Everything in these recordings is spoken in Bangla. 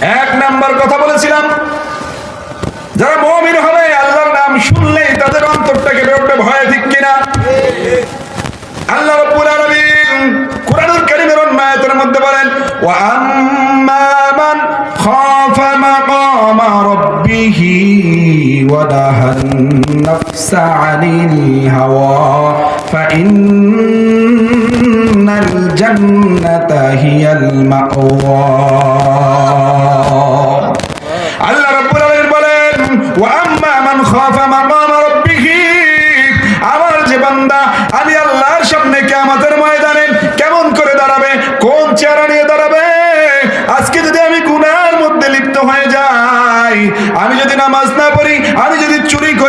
এক নাম্বার কথা বলেছিলাম। যারা মমিন হবে, আল্লাহর নাম শুনলেই তাদের অন্তরটা কেঁপে উঠবে ভয়ে, ঠিক কিনা? আল্লাহ রাব্বুল আলামিন কুরআনুল মধ্যে বলেন, ওয়া আম্মা মান খাফা হাওয়া ফাইন্নাল জান্নাতা হিয়াল মাওয়া। আল্লাহ রাব্বুল আলামিন বলেন, ওয়া আম্মা আমার যে বান্দা, আমি আল্লাহর সামনে কিয়ামতের ময়দানে কেমন করে দাঁড়াবে, কোন চেহারা নিয়ে দাঁড়াবে? আজকে যদি আমি গুনার মধ্যে লিপ্ত হয়ে যাই, আমি যদি নামাজ না পড়ি, আমি যদি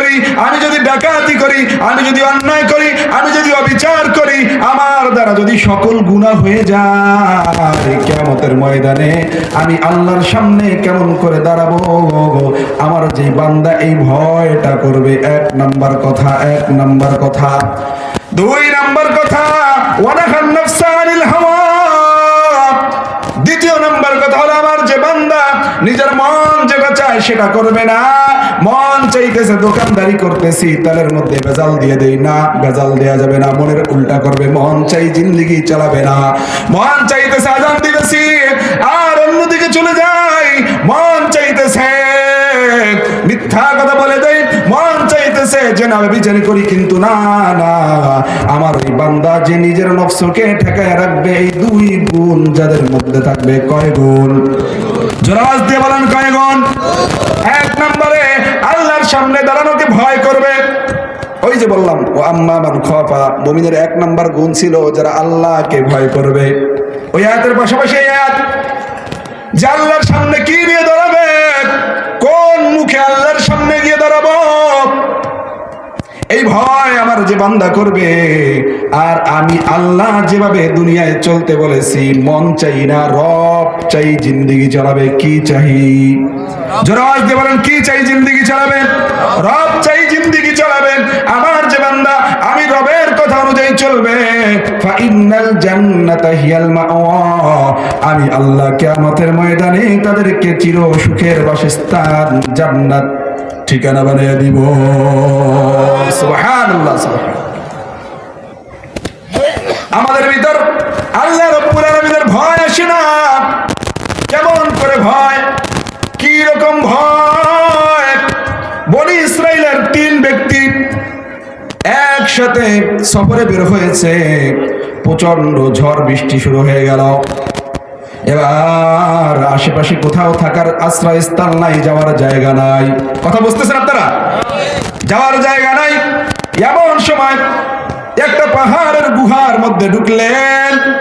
করি, আমি যদি ডাকাতি করি, আমি যদি অন্যায় করি, আমি যদি অবিচার করি, আমার দ্বারা যদি সকল গুনাহ হয়ে যায় কিয়ামতের ময়দানে আমি আল্লাহর সামনে কেমন করে দাঁড়াবো? আমার যে বান্দা এই ভয়টা করবে, এক নাম্বার কথা, এক নাম্বার কথা। দুই নাম্বার কথা দ্বিতীয় নাম্বার কথা হলো, আমার যে বান্দা নিজের মন যেটা চায় সেটা করবে না। মন চাইতেছে, দোকানদারি করতেছি, তালের মধ্যে ভেজাল দিয়ে দেই না, ভেজাল দেয়া যাবে না, মনের উল্টা করবে, মন চাই জিন্দিগি চালাবে না। মন চাইতেছে আজান দিতেছি, আর অন্যদিকে চলে যাই, মন চাইতেছে মিথ্যা কথা বলে দেই, মন চাইতেছে যে না বিচারি করি, কিন্তু না না। আমার ওই বান্দা যে নিজের নফসকে ঠেকায় রাখবে, এই দুই গুণ যাদের মধ্যে থাকবে কয় গুণ? জোরাজ দিয়ে বলেন কয় গুণ? এক সামনে দাঁড়ানোকে ভয় করবে। ওই যে বললাম, ও আম্মা মান খফা। মুমিনের এক নাম্বার গুণ ছিল যারা আল্লাহকে ভয় করবে। ওই আয়াতের পাশাপাশি আয়াত, যে আল্লাহর সামনে কি নিয়ে দাঁড়াবে? কোন মুখে আল্লাহর সামনে গিয়ে দাঁড়াবো? এই ভয় আমার যে বান্দা করবে, আর আমি আল্লাহ যেভাবে দুনিয়ায় চলতে বলেছি, মন চাই না, রব চাই জিন্দিগি চালাবে, কি চাই? জোরাজ দিয়ে বলেন, কি চাই জিন্দিগি চালাবেন রব চাই জিন্দিগি চালাবেন আমার যে বান্দা, আমি রবের কথা অনুযায়ী চলবে। ফাইনাল জান্নাতা হিয়াল মাওয়া। আমি আল্লাহ কিয়ামতের ময়দানে তাদেরকে চির সুখের বাসস্থান জান্নাত ঠিকানা বানিয়ে দিব। আমাদের ভিতর আল্লাহ রব্বুল আলামিনের ভয় আসে না। কেমন করে ভয়? কি রকম ভয়? বনি ইসরাইলের তিন ব্যক্তি একসাথে সফরে বের হয়েছে। প্রচণ্ড ঝড় বৃষ্টি শুরু হয়ে গেল। এবার আশেপাশে কোথাও থাকার আশ্রয় স্থান নাই, যাওয়ার জায়গা নাই। কথা বুঝতেছেন আপনারা? যাওয়ার জায়গা নাই। এমন সময় একটা পাহাড়ের গুহার মধ্যে ঢুকলেন।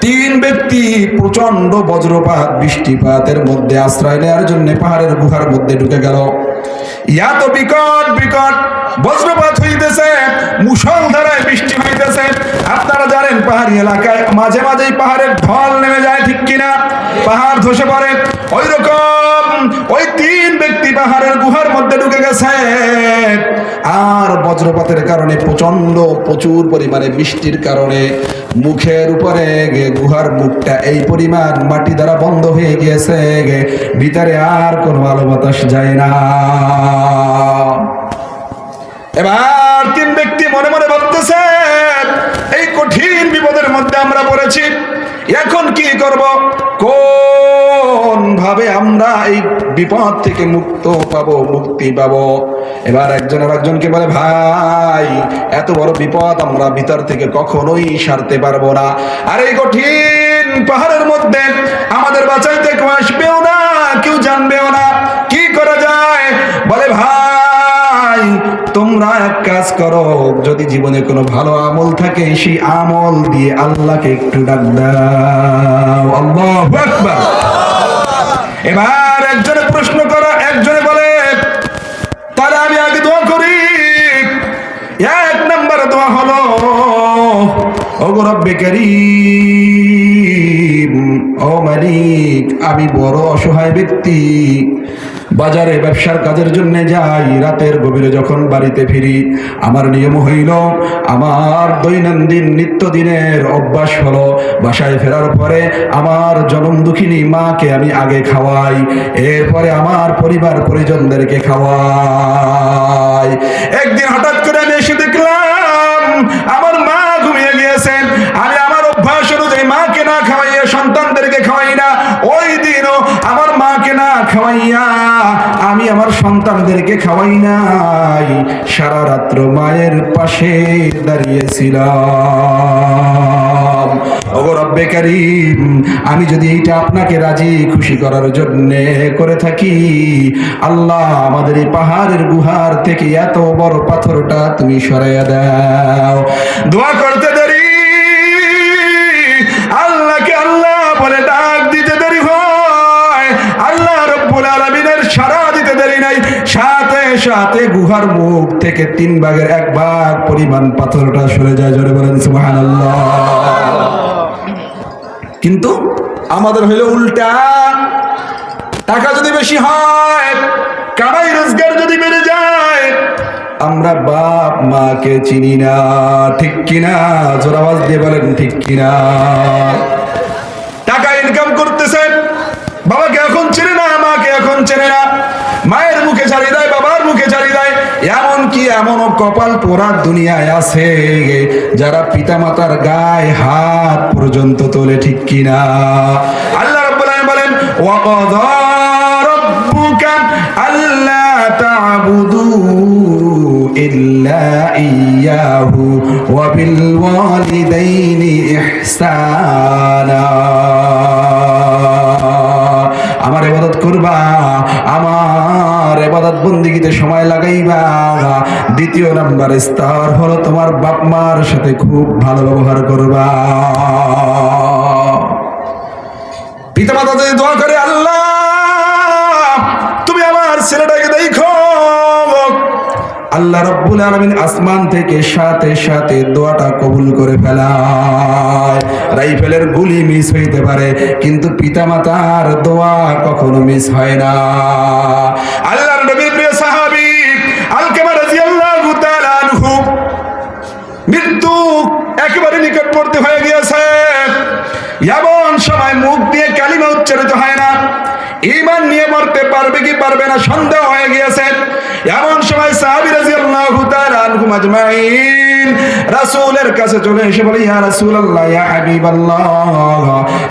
তিন ব্যক্তি প্রচণ্ড বজ্রপাত, বৃষ্টিপাতের মধ্যে আশ্রয় নেওয়ার জন্য পাহাড়ের গুহার মধ্যে ঢুকে গেল। এত বিকট বিকট বজ্রপাত হইতেছে মুসলধারায় বৃষ্টি হইতেছে। আপনারা জানেন, পাহাড়ি এলাকায় মাঝে মাঝেই পাহাড়ের ঢল নেমে যায়, ঠিক কিনা? পাহাড় ধসে পড়ে। ওই রকম ওই তিন ব্যক্তি পাহাড়ের গুহার মধ্যে ঢুকে গেছে। আর বজ্রপাতের কারণে প্রচণ্ড প্রচুর পরিমাণে বৃষ্টির কারণে মুখের উপরে গুহার মুখটা এই পরিমাণ মাটি দ্বারা বন্ধ হয়ে গিয়েছে ভিতরে আর কোনো আলো বাতাস যায় না। এবার তিন ব্যক্তি মনে মনে ভাবতেছে, এই কঠিন বিপদের মধ্যে আমরা পড়েছি। এখন কি করব? কোন ভাবে আমরা এই বিপদ থেকে মুক্ত পাবো, মুক্তি পাবো। এবার একজন আর একজনকে বলে, ভাই, এত বড় বিপদ আমরা ভিতর থেকে কখনোই সারতে পারব না। আর এই কঠিন পাহাড়ের মধ্যে আমাদের বাঁচাইতে কেউ আসবেও না, কেউ জানবেও না। কি করা যায়? বলে, ভাই, তোমরা এক কাজ করো। যদি জীবনে কোনো ভালো আমল থাকে, সেই আমল দিয়ে আল্লাহকে একটু ডাক দাও। আল্লাহু এবার একজনে প্রশ্ন করা, একজনে বলে, তাহলে আমি আগে দোয়া করি। এক নম্বর দোয়া হলো আমি বড় অসহায় ব্যক্তি। বাজারে ব্যবসার কাজের জন্য যাই, রাতের গভীরে যখন বাড়িতে ফিরি, আমার নিয়ম হইল, আমার দৈনন্দিন নিত্যদিনের অভ্যাস হলো, বাসায় ফেরার পরে আমার জনম দুঃখিনী মাকে আমি আগে খাওয়াই, এরপরে আমার পরিবার পরিজনদেরকে খাওয়াই। একদিন হঠাৎ করে আমি এসে দেখলাম, আমার মা ঘুমিয়ে গিয়েছেন। আমি আমার অভ্যাস অনুযায়ী মাকে না খাওয়াইয়া সন্তানদেরকে খাওয়াই না, ওই দিনও আমার মাকে না খাওয়াইয়া সন্তানদেরকে খাওয়াই নাই। সারা রাত্র মায়ের পাশে দাঁড়িয়েছিলাম। কারিম, আমি যদি এইটা আপনাকে রাজি, খুশি করার জন্য করে থাকি, আল্লাহ আমাদের এই পাহাড়ের গুহার থেকে এত বড় পাথরটা তুমি সরাইয়া দাও। দোয়া করতে সাথে গুহার মুখ থেকে তিন ভাগের এক ভাগ পরিমাণ পাথরটা সরে যায়, জোরে বলেন সুবহানাল্লাহ। কিন্তু আমাদের হইল উল্টা। টাকা যদি বেশি হয়, কামাই রোজগার যদি বেড়ে যায়, আমরা বাপ মাকে চিনি না, ঠিক কিনা? জোর আওয়াজ দিয়ে বলেন, ঠিক কিনা টাকা ইনকাম করতেছেন বাবাকে এখন চেনে না মাকে এখন চেনে না মায়ের মুখে ছাড়ি দেয় বাবার মুখে ছাড়ি দেয় এমন কপাল পোড়া দুনিয়ায় আছে যারা পিতা মাতার গায়ে হাত পর্যন্ত তোলে ঠিক কিনা। আল্লাহ রাব্বুল আলামিন বলেন ওয়াকাযা রাব্বুকা আল্লা তা'বুদু আমার এবাদত করবা, আমার এবাদত বন্দিগিতে সময় লাগাইবা। দ্বিতীয় নাম্বার স্তর হলো তোমার বাপ মার সাথে খুব ভালো ব্যবহার করবা। পিতামাতা যদি দোয়া করে, আল্লাহ, তুমি আমার ছেলেটাকে দেখো। আল্লাহ রব্বুল আলামিন আসমান থেকে সাথে সাথে দোয়াটা কবুল করে ফেলায় রাইফেলের গুলি মিস হইতে পারে, কিন্তু পিতামাতার দোয়া কখনো মিস হয় না। আল্লাহর নবীর প্রিয় সাহাবী আলকামা রাদিয়াল্লাহু তাআলা আনহু, মৃত্যু একেবারে নিকটবর্তী হয়ে গিয়েছে। এমন সময় মুখ দিয়ে কালিমা উচ্চারিত হয় না। ইমান নিয়ে মরতে পারবে কি পারবে না সন্দেহ হয়ে গিয়েছে। এমন সময় সাহাবী রাদিয়াল্লাহু তাআলা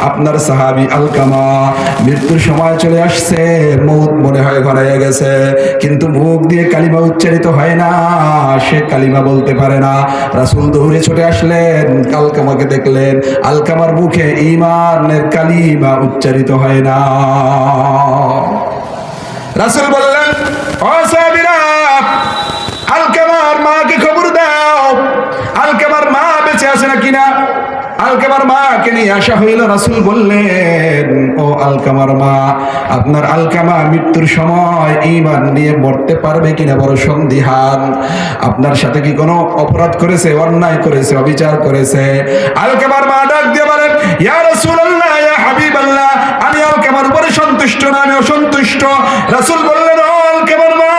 আপনার সাহাবী আলকামা মৃত্যুর সময় চলে আসছে, মৌত মনে হয় ঘনাইয়া গেছে, কিন্তু মুখ দিয়ে কালিমা উচ্চারিত হয় না, সে কালিমা বলতে পারে না। রাসূল দৌড়ে ছুটে আসলেন, আলকামাকে দেখলেন, আলকামার মুখে ইমানের কালিমা উচ্চারিত হয় না। রাসূল বললেন সাহাবীরা মাকে খবর দাও। আলকামার মা বেঁচে আছে না? আলকামার মাকে নিয়ে আসা হইল, রাসূল বললেন, ও আলকামার মা, আপনার আলকামা মৃত্যুর সময় ঈমান নিয়ে মরতে পারবে কিনা বড় সন্দিহান। আপনার সাথে কি কোনো অপরাধ করেছে, অন্যায় করেছে, অবিচার করেছে? আলকামার মা ডাক দিয়ে বলেন, ইয়া আমি আলকামার উপরে সন্তুষ্ট না, আমি অসন্তুষ্ট। রাসূল বললেন মা,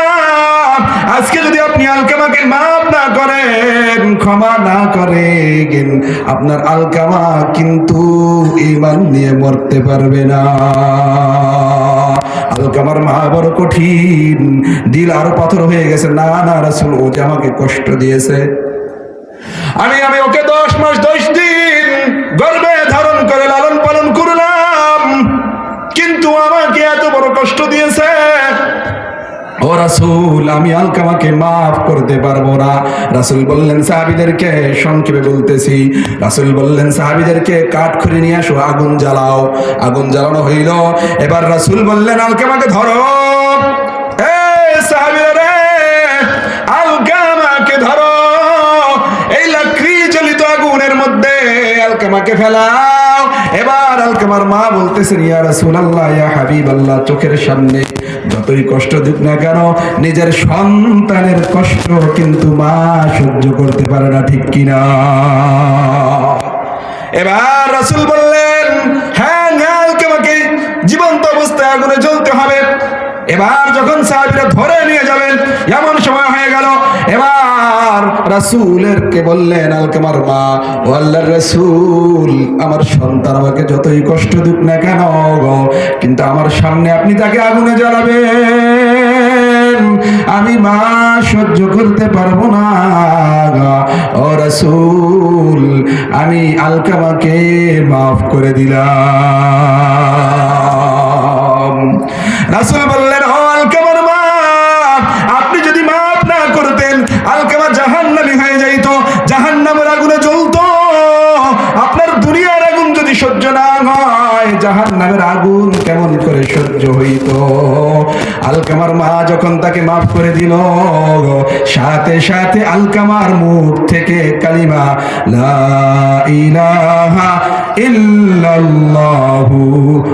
আজকে যদি আপনি আলকামাকে মাফ না করেন, ক্ষমা না করেন, আপনার আলকামা কিন্তু ইমান নিয়ে মরতে পারবে না। আলকামার মা বড় কঠিন, দিল আরও পাথর হয়ে গেছে। না না, রাসুল, ও যে আমাকে কষ্ট দিয়েছে। ও রাসূল, আমি আলকামাকে মাফ করতে পারব না। রাসূল বললেন, সাহাবীদেরকে সংক্ষেপে বলতেছি। রাসূল বললেন, সাহাবীদেরকে কাঠ খুঁড়ে নিয়ে আসো, আগুন জ্বালাও। আগুন জ্বালানো হইল। এবার রাসূল বললেন আলকামাকে ধরো। ধরো। এই লাকড়ি জ্বলিত আগুনের মধ্যে আলকামাকে ফেলাও। এবার আলকামার মা বলতেছেন, ইয়া রাসূলুল্লাহ, ইয়া হাবিবাল্লাহ, চোখের সামনে যতই কষ্ট দিক না কেন, নিজের সন্তানের কষ্ট কিন্তু মা সহ্য করতে পারে না, ঠিক কিনা? এবার রাসূল বললেন হ্যাঁ হ্যাঁ আগুনে জ্বলতে হবে। এবার যখন সাহাবিরা ধরে নিয়ে যাবেন, এমন সময় হয়ে গেল, এবার রাসূলের কে বললেন, আলকামার মা, ও আল্লাহর রাসূল, আমার সন্তান আমাকে যতই কষ্ট দিক না কেন কিন্তু আমার সামনে আপনি তাকে আগুনে জ্বালাবেন। আমি মা সহ্য করতে পারব না ও রাসূল, আমি আলকামাকে মাফ করে দিলাম। রাসূল হয় জাহান্নামের আগুন কেমন করে সহ্য হইতো? আলকামার মা যখন তাকে মাফ করে দিল সাথে সাথে আলকামার মুখ থেকে কালিমা ইলাহা ইল্লাল্লাহু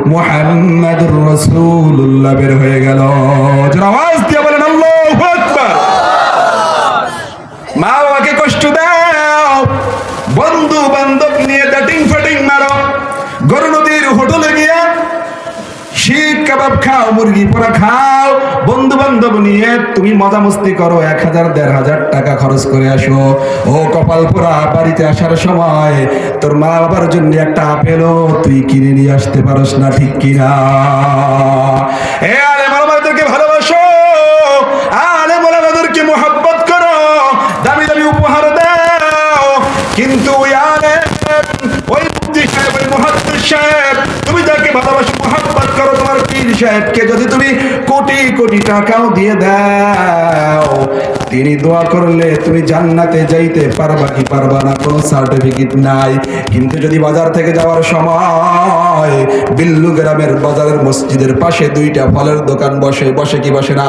মুহাম্মাদুর রাসূলুল্লাহ বের হয়ে গেল। আওয়াজ দিয়ে বলেন, আল্লাহু আকবার! মা বাবাকে কষ্ট দাও। বন্ধু বান্ধব নিয়ে কাবাব খাও, মুরগি পোড়া খাও। বন্ধু বান্ধব নিয়ে তুমি মজা মস্তি করো, এক হাজার, দেড় হাজার টাকা খরচ করে আসো। ও কপাল পোড়া, বাড়িতে আসার সময় তোর মা বাবার জন্য একটা আপেলও তুই কিনে নিয়ে আসতে পারস না, ঠিক কিনা? কিন্তু ওই আলে ওই মুফতি সাহেব, ওই মুহাদ্দিস সাহেব, তুমি যাকে ভালোবাসো পীর সাহেবকে যদি তুমি কোটি কোটি টাকাও দিয়ে দাও, তিনি দোয়া করলে তুমি জান্নাতে যাইতে পারবা কি পারবা না, কোনো সার্টিফিকেট নাই। কিন্তু যদি বাজার থেকে যাওয়ার সময় বিল্লু গ্রামের বাজারের মসজিদের পাশে দুইটা ফলের দোকান বসে বসে কি বসে না?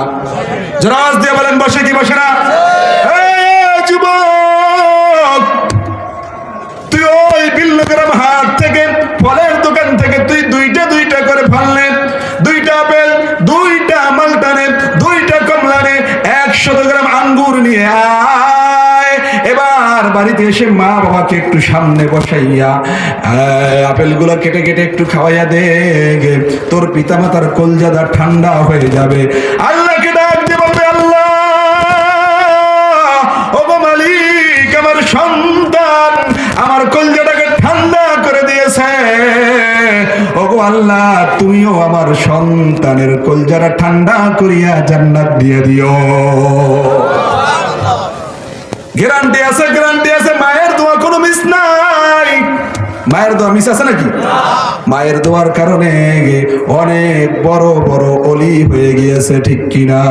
জরাজ দিয়ে বলেন, বসে কি বসে না? যুবক! বাড়িতে এসে মা বাবাকে একটু সামনে বসাইয়া আপেলগুলো কেটে কেটে একটু খাওয়াইয়া দে। তোর পিতামাতার কলজাদা ঠান্ডা হয়ে যাবে। আল্লাহকে ডাক বলবে, আল্লাহ, ওগো মালিক, আমার সন্তান আমার কলজাটাকে ঠান্ডা করে দিয়েছে। ওগো আল্লাহ, তুমিও আমার সন্তানের কলজাটা ঠান্ডা করিয়া জান্নাত দিয়ে দিও। গ্যারান্টি আছে গ্যারান্টি আছে, মায়ের দোয়া কোনো মিস নাই। মায়ের দোয়া মিস আছে নাকি? মায়ের দোয়ার কারণে অনেক বড় বড় অলি হয়ে গিয়েছে, ঠিক কিনা?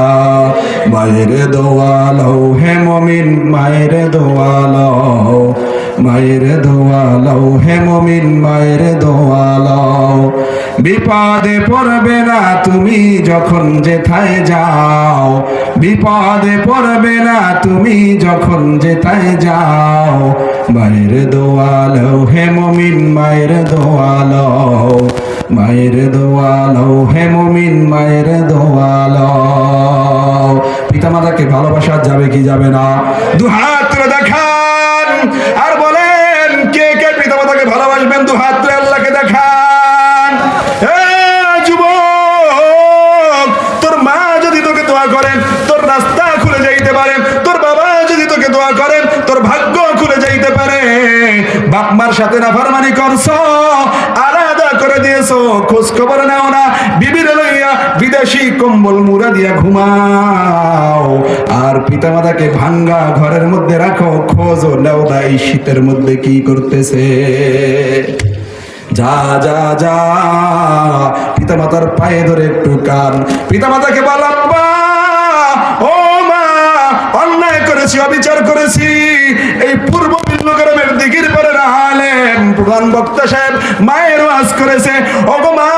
মায়ের দোয়া লও হে মমিন, মায়ের দোয়া লও। মায়ের দোয়া লও হে মমিন, মায়ের দোয়া লও। বিপদে পড়বে না তুমি যখন যেথায় যাও। বিপদে পড়বে না তুমি যখন যেথায় যাও। মায়ের দোয়ালো হে মমিন, মায়ের দোয়ালো। মায়ের দোয়ালো হে মমিন, মায়ের দোয়ালো। পিতামাতাকে ভালোবাসা যাবে কি যাবে না? দু হাত দেখান। আর বলেন কে কে পিতামাতাকে ভালোবাসবেন দু হাত তুলে আল্লাহকে দেখান এ যুবক তোর মা যদি তোকে দোয়া করেন তোর রাস্তা খুলে যাইতে পারে তোর বাবা যদি তোকে দোয়া করেন তোর ভাগ্য খুলে যাইতে পারে বাপ মার সাথে না ফারমানি করছ, আলাদা করে দিয়েছ খোঁজ খবর নাও না, বিবির লইয়া বিদেশি কম্বল মুড়া দিয়া ঘুমাও। আর পিতামাতাকে ভাঙ্গা ঘরের মধ্যে রাখো, খোঁজ, নেও এই শীতের মধ্যে কি করতেছে? যা যা যা পিতা মাতার পায়ে ধরে একটু কান। পিতা মাতাকে করেছি, অবিচার করেছি। এই পূর্ব বিল্লগ্রামের দিঘির পরে আলেম, প্রধান বক্তা সাহেব মায়ের ওয়াজ করেছে। ও গো মা,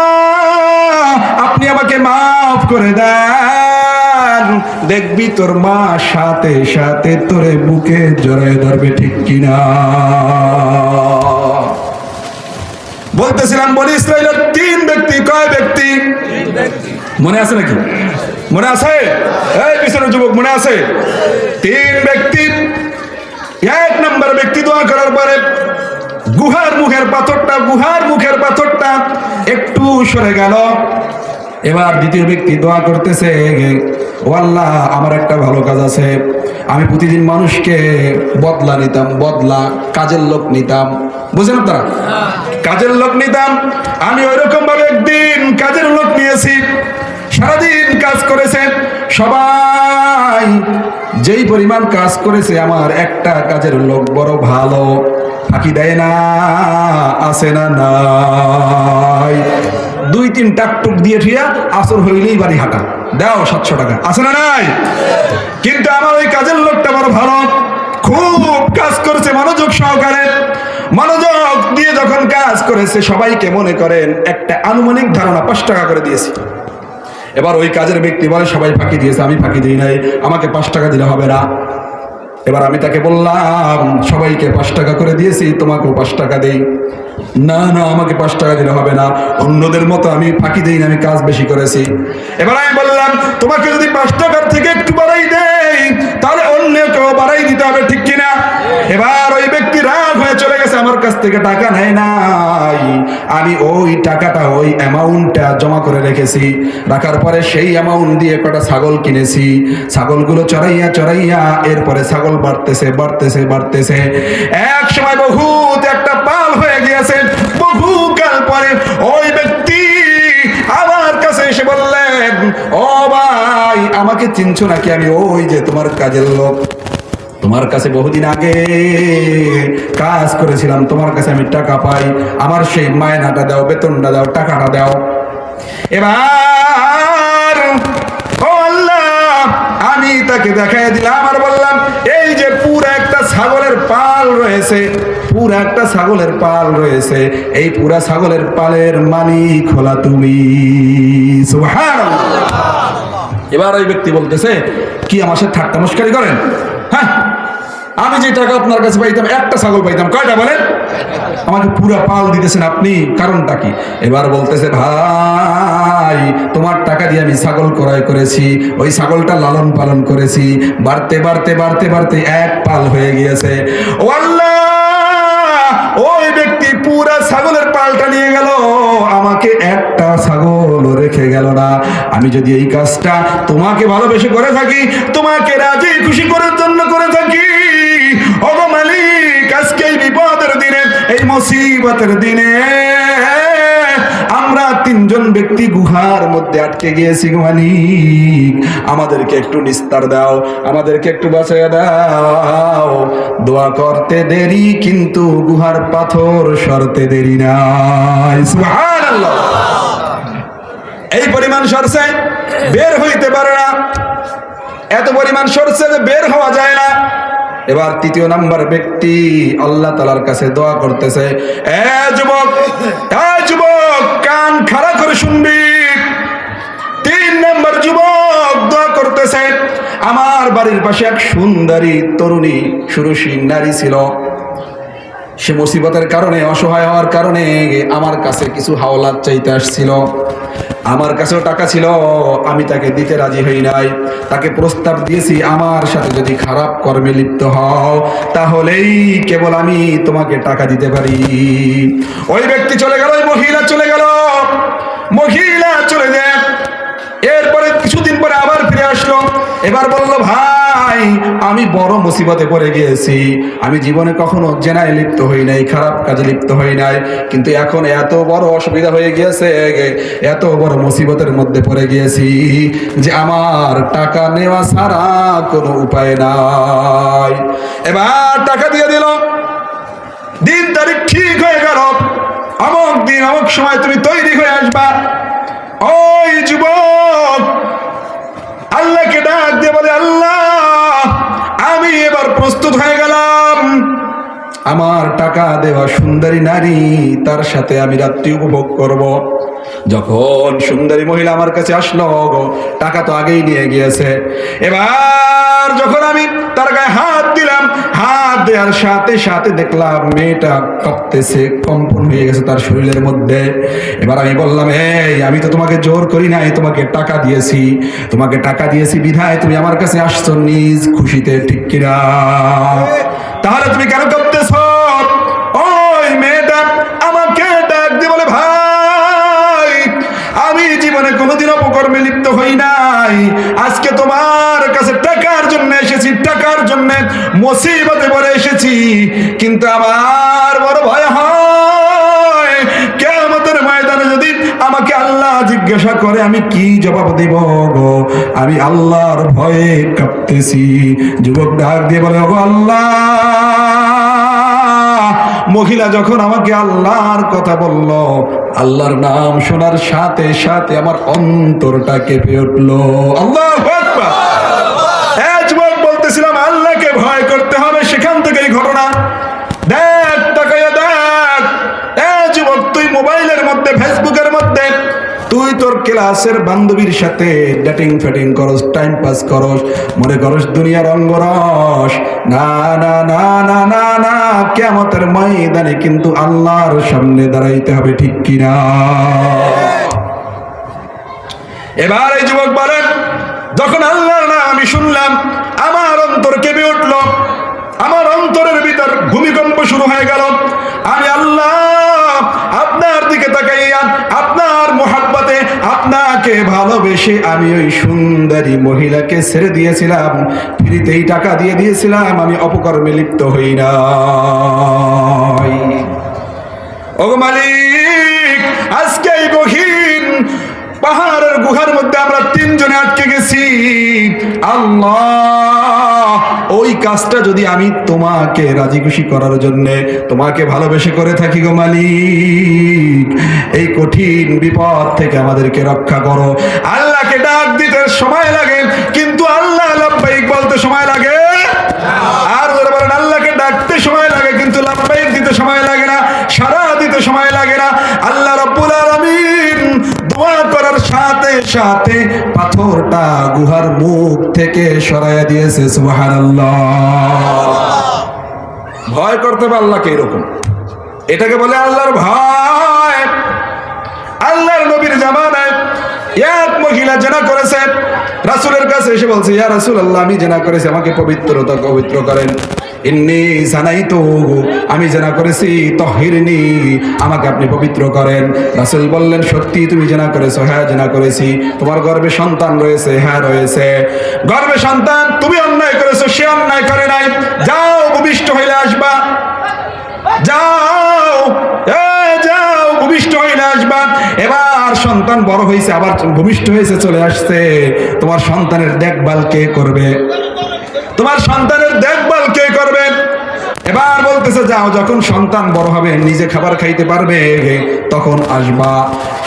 আপনি আমাকে মাফ করে দেন। দেখবি তোর মা সাথে সাথে তোরে বুকে জড়ায় ধরবে, ঠিক কিনা? বলতেছিলাম বলি ইসরায়েলের তিন ব্যক্তি, কয় ব্যক্তি? মনে আছে নাকি? মনে আছে? এই পিছনে যুবক, মনে আছে? তিন ব্যক্তি, এক নম্বর ব্যক্তি দোয়া করার পরে গুহার মুখের পাথরটা, গুহার মুখের পাথরটা একটু সরে গেল। এবার দ্বিতীয় ব্যক্তি দোয়া করতেছে ও আল্লাহ, আমার একটা ভালো কাজ আছে। আমি প্রতিদিন মানুষকে বদলা নিতাম, বদলা কাজের লোক নিতাম। বুঝলেন আপনারা? কাজের লোক নিতাম, আমি ওইরকম ভাবে একদিন কাজের লোক নিয়েছি। সারাদিন কাজ করেছে সবাই যেই পরিমাণ কাজ করেছে, আমার একটা কাজের লোক বড় ভালো। ফাঁকি দেয় না, আসে না, নাই। দুই তিন টাকটুক দিয়ে ঠিয়া আসর হইলেই বাড়ি হাঁটা। দাও সাতশো টাকা। আছে না, নাই। কিন্তু আমার ওই কাজের লোকটা বড় ভালো। খুব কাজ করেছে মনোযোগ সহকারে। মনোযোগ দিয়ে যখন কাজ করেছে, সবাইকে মনে করেন, একটা আনুমানিক ধারণা পাঁচ টাকা করে দিয়েছি। এবার ওই কাজের ব্যক্তি বলে, সবাই ফাঁকি দিয়েছে, আমি ফাঁকি দিই নাই, আমাকে পাঁচ টাকা দিলে হবে না। এবার আমি তাকে বললাম, সবাইকে পাঁচ টাকা করে দিয়েছি, তোমাকেও পাঁচ টাকা দেই। না না, আমাকে পাঁচ টাকা দিলে হবে না, অন্যদের মতো আমি ফাঁকি দিই না আমি কাজ বেশি করেছি। এবার আমি বললাম, তোমাকে যদি পাঁচ টাকার থেকে একটু বাড়াই দেই, তাহলে অন্য কেউ বাড়াই দিতে হবে, ঠিক কিনা? এবার ওই ব্যক্তি রাগ হয়ে চলে গেছে আমার কাছ থেকে টাকা নেয় নাই। আমি ওই টাকাটা ওই অ্যামাউন্টটা জমা করে রেখেছি। রাখার পরে সেই অ্যামাউন্ট দিয়ে কটা ছাগল কিনেছি। ছাগলগুলো চড়াইয়া চড়াইয়া এরপরে ছাগল বাড়তেছে বাড়তেছে বাড়তেছে। এক সময় বহুত একটা পাল হয়ে গিয়েছে। বহু কাল পরে ওই ব্যক্তি আমার কাছে এসে বললেন, ও ভাই, আমাকে চিনছো নাকি? আমি ওই যে তোমার কাজের লোক। তোমার কাছে বহুদিন আগে কাজ করেছিলাম, তোমার কাছে আমি টাকা পাই। আমার সেই মায়নাটা দাও, বেতনটা দাও, টাকাটা দাও। এবার আমি তাকে দেখাই দিলাম আর বললাম, এই যে পুরো একটা ছাগলের পাল রয়েছে, পুরো একটা ছাগলের পাল রয়েছে, এই পুরা ছাগলের পালের মালিক হলা তুমি। এবার ওই ব্যক্তি বলতেছে, কি আমার সাথে ঠাট্টা মস্কারি করেন? আমি যে টাকা আপনার কাছে পাইতাম, একটা ছাগল পাইতাম। কয়টা বলেন? আমাকে পুরো পাল দিতেছেন আপনি, কারণটা কি? এবার বলতেছে, ভাই, তোমার টাকা দিয়ে আমি ছাগল ক্রয় করেছি, ওই ছাগলটা লালন পালন করেছি। বাড়তে বাড়তে বাড়তে বাড়তে এক পাল হয়ে গিয়েছে। ও ওই ব্যক্তি পুরা ছাগলের পালটা নিয়ে গেল, আমাকে একটা ছাগল রেখে গেল না। আমি যদি এই কাজটা তোমাকে ভালোবেসে করে থাকি, তোমাকে রাজি খুশি করার জন্য করে মুসিবতের দিনে আমরা তিনজন ব্যক্তি গুহার মধ্যে আটকে গিয়েছি মালিক। আমাদেরকে একটু নিস্তার দাও, আমাদেরকে একটু বাঁচাইয়া দাও। দোয়া করতে দেরি, কিন্তু গুহার পাথর সরতে দেরি না এই পরিমাণ সরছে, বের হইতে পারে না। এত পরিমাণ সরছে যে বের হওয়া যায় না। এবার তৃতীয় নাম্বার ব্যক্তি আল্লাহ তালার কাছে দোয়া করতেছে, এ যুবক এ যুবক, কান খাড়া করে শুনবি। তিন নম্বর যুবক দোয়া করতেছে, আমার বাড়ির পাশে এক সুন্দরী তরুণী, সুরসী নারী ছিল। সে মুসিবতের কারণে, অসহায় হওয়ার কারণে আমার কাছে কিছু হাওলাত চাইতে আসছিল। আমার কাছেও টাকা ছিল, আমি তাকে দিতে রাজি হই নাই। তাকে প্রস্তাব দিয়েছি, আমার সাথে যদি খারাপ কর্মে লিপ্ত হও, তাহলেই কেবল আমি তোমাকে টাকা দিতে পারি। ওই ব্যক্তি চলে গেল, ওই মহিলা চলে গেল। মহিলা চলে যায়। এরপরে কিছুদিন পরে আবার ফিরে আসলো। এবার বলল, ভাই আমি বড় মুসিবতে পড়ে গিয়েছি। আমি জীবনে কখনো জেনায় লিপ্ত হই নাই, খারাপ কাজে লিপ্ত হই নাই। কিন্তু এখন এত বড় অসুবিধা হয়ে গিয়েছে এত বড় মুসিবতের মধ্যে পড়ে গিয়েছি যে আমার টাকা নেওয়া ছাড়া কোনো উপায় নাই। এবার টাকা দিয়ে দিল। দিন তারিখ ঠিক হয়ে গেল। অমুক দিন অমুক সময় তুমি তৈরি হয়ে আমার টাকা দেওয়া সুন্দরী নারী, তার সাথে আমি রাত্রি উপভোগ করব। যখন সুন্দরী মহিলা আমার কাছে আসলো টাকা তো আগেই নিয়ে গিয়েছে। এবার যখন আমি তার গায়ে হাত দিলাম, হাত দেওয়ার সাথে সাথে দেখলাম মেয়েটা কাঁপতেছে, কম্পন হয়ে গেছে তার শরীরের মধ্যে। এবার আমি বললাম, এই, আমি তো তোমাকে জোর করি নাই, তোমাকে টাকা দিয়েছি। তোমাকে টাকা দিয়েছি বিধায় তুমি আমার কাছে আসছো নিজ খুশিতে, ঠিক কিনা? তাহলে তুমি কেন করতেছ ওই মেয়েটা আমাকে ডাক দিয়ে বলে, ভাই, আমি জীবনে কোনোদিন অপকর্মে লিপ্ত হই নাই। আজকে তোমার কাছে টাকার জন্য এসেছি, টাকার জন্য মুসিবতে পরে এসেছি। কিন্তু আমার আমি কি জবাব দেব গো? আমি আল্লাহর ভয়ে কাঁপতেছি। যুবক ডাক দিয়ে বলে গো আল্লাহ! মহিলা যখন আমাকে আল্লাহর কথা বলল, আল্লাহর নাম শোনার সাথে সাথে আমার অন্তরটা কেঁপে উঠল। আল্লাহ তুই তোর ক্লাসের বান্ধবীর সাথে ডেটিং ফেটিং করস টাইম পাস করস, মনে করস দুনিয়ার অঙ্গরস না না না না না না কেমতের ময়দানে কিন্তু আল্লাহর সামনে দাঁড়াইতে হবে, ঠিক কিনা? এবার এই যুবক বলেন যখন আল্লাহর নাম আমি শুনলাম, আমার অন্তর কেঁপে উঠল। আমার অন্তরের ভিতর ভূমিকম্প শুরু হয়ে গেল। আমি আল্লাহ, আপনার দিকে তাকাইয়া, আপনার মোহাব্বতে আপনাকে ভালোবেসে আমি ওই সুন্দরী মহিলাকে ছেড়ে দিয়েছিলাম। ফ্রিতেই টাকা দিয়ে দিয়েছিলাম, আমি অপকর্মে লিপ্ত হই না ওগো মালিক, আজকে এই গহীন পাহাড়ের গুহার মধ্যে আমরা তিনজনে আটকে গেছি। আল্লাহ কাজটা যদি আমি তোমাকে রাজি খুশি করার জন্য তোমাকে ভালোবেসে করে থাকি গো মালিক, এই কঠিন বিপদ থেকে আমাদেরকে রক্ষা করো। আল্লাহকে ডাক দিতে সময় লাগে কিন্তু আল্লাহ লাব্বাইক বলতে সময় লাগে আর ধরে বলেন আল্লাহকে ডাকতে সময় লাগে কিন্তু লাব্বাইক দিতে সময় লাগে না সারা দিতে সময় লাগে না আল্লাহ রব্বুল আলামিন দোয়া করার সাথে পাথরটা গুহার মুখ থেকে সরাইয়া দিয়েছে, সুবহানাল্লাহ। ভয় করতে পারে আল্লাহকে এরকম? এটাকে বলে আল্লাহর ভয়। আল্লাহর নবীর জামানায় এক মহিলা জেনা করেছে। রাসূলের কাছে এসে বলছে, ইয়া রাসূল আল্লাহ আমি জেনা করেছি, আমাকে পবিত্রতা পবিত্র করেন। ইন্নি জানাইতু আমি জেনা করেছি, তহিরনি, আমাকে আপনি পবিত্র করেন। রাসূল বললেন, সত্যি তুমি জেনা করেছ হ্যাঁ জেনা করেছি। তোমার গর্ভে সন্তান রয়েছে হ্যাঁ রয়েছে। গর্ভে সন্তান তুমি অন্যায় করেছ, সে অন্যায় করে নাই। যাও, ভূমিষ্ঠ হইলে আসবা। যাও যাও, ভূমিষ্ঠ হইলে আসবা। এবার সন্তান বড় হয়েছে, আবার ভূমিষ্ঠ হয়েছে, চলে আসছে। তোমার সন্তানের দেখভাল কে করবে? তোমার সন্তানের দেখভাল কে করবে? এবার বলতেছে, যাও, যখন সন্তান বড় হবে, নিজে খাবার খাইতে পারবে, তখন আসবা।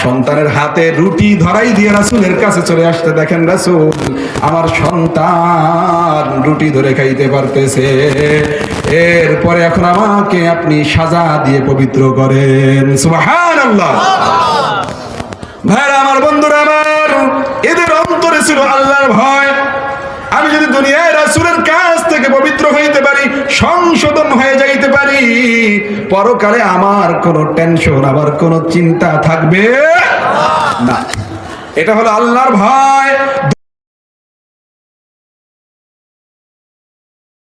সন্তানের হাতে রুটি ধরাই দিয়ে রাসুলের কাছে চলে আসতে দেখেন রাসুল, আমার সন্তান রুটি ধরে খাইতে পারতেছে। এরপরে এখন আমাকে আপনি সাজা দিয়ে পবিত্র করেন। সুবাহান আল্লাহ ভাইরা, আমার বন্ধুরা, আমার এদের অন্তরে ছিল আল্লাহর ভয়। আমি যদি দুনিয়ায় রাসূলের কাছ থেকে পবিত্র হইতে পারি, সংশোধন হয়ে যাইতে পারি, পরকালে আমার কোনো টেনশন আবার কোনো চিন্তা থাকবে না। এটা হলো আল্লাহর ভয়।